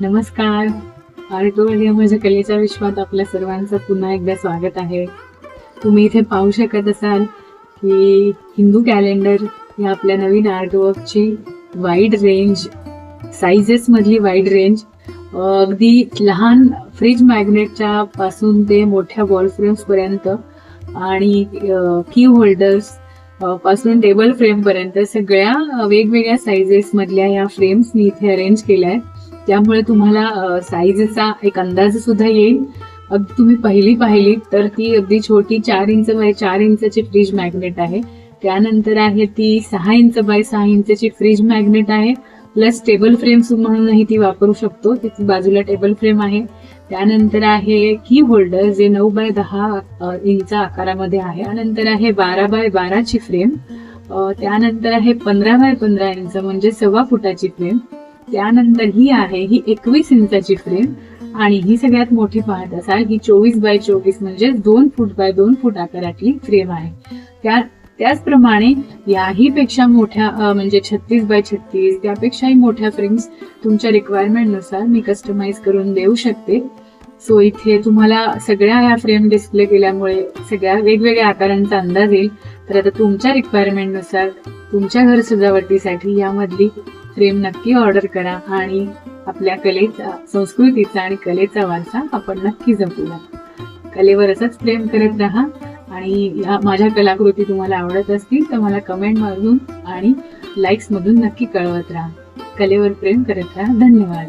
नमस्कार. आर्टवर्ड या माझ्या कलेच्या विश्वात आपल्या सर्वांचं पुन्हा एकदा स्वागत आहे. तुम्ही इथे पाहू शकत असाल की हिंदू कॅलेंडर या आपल्या नवीन आर्टवर्कची वाईड रेंज साईजेसमधली वाईड रेंज अगदी लहान फ्रीज मॅग्नेटच्या पासून ते मोठ्या वॉल फ्रेम्सपर्यंत आणि की होल्डर्सपासून टेबल फ्रेमपर्यंत सगळ्या वेगवेगळ्या साईजेसमधल्या ह्या या फ्रेम्स मी इथे अरेंज केल्या आहेत. त्यामुळे तुम्हाला साईजचा एक अंदाज सुद्धा येईल. अगदी तुम्ही पहिली पाहिली तर ती अगदी छोटी चार इंच बाय चार इंचची फ्रीज मॅग्नेट आहे. त्यानंतर आहे ती सहा इंच बाय सहा इंचची फ्रीज मॅग्नेट आहे. प्लस टेबल फ्रेम म्हणूनही ती वापरू शकतो. तिथे बाजूला टेबल फ्रेम आहे. त्यानंतर आहे की होल्डर जे नऊ बाय दहा इंच आकारामध्ये आहे. त्यानंतर आहे बारा बाय बाराची फ्रेम त्यानंतर आहे पंधरा बाय पंधरा इंच म्हणजे सव्वा फुटाची फ्रेम त्यानंतर ही आहे ही एकवीस इंचाची फ्रेम आणि ही सगळ्यात मोठी पाहत असाल ही चोवीस बाय चोवीस म्हणजे दोन फूट बाय दोन फूट आकारातली फ्रेम आहे. त्या त्याचप्रमाणे याही पेक्षा मोठ्या म्हणजे छत्तीस बाय छत्तीस त्यापेक्षाही मोठ्या फ्रेम्स तुमच्या रिक्वायरमेंटनुसार मी कस्टमाइज करून देऊ शकते. सो इथे तुम्हाला सगळ्या ह्या फ्रेम डिस्प्ले केल्यामुळे सगळ्या वेगवेगळ्या आकारांचा अंदाज येईल. तर आता तुमच्या रिक्वायरमेंटनुसार तुमच्या घर सजावटीसाठी यामधली प्रेम नक्की ऑर्डर करा आणि आपल्या कलेचा संस्कृतीचा आणि कलेचा वारसा आपण नक्की जपूया. कलेवर असंच प्रेम करत राहा आणि या माझ्या कलाकृती तुम्हाला आवडत असतील तर मला कमेंट मधून आणि लाईक्स मधून नक्की कळवत राहा. कलेवर प्रेम करत राहा. धन्यवाद.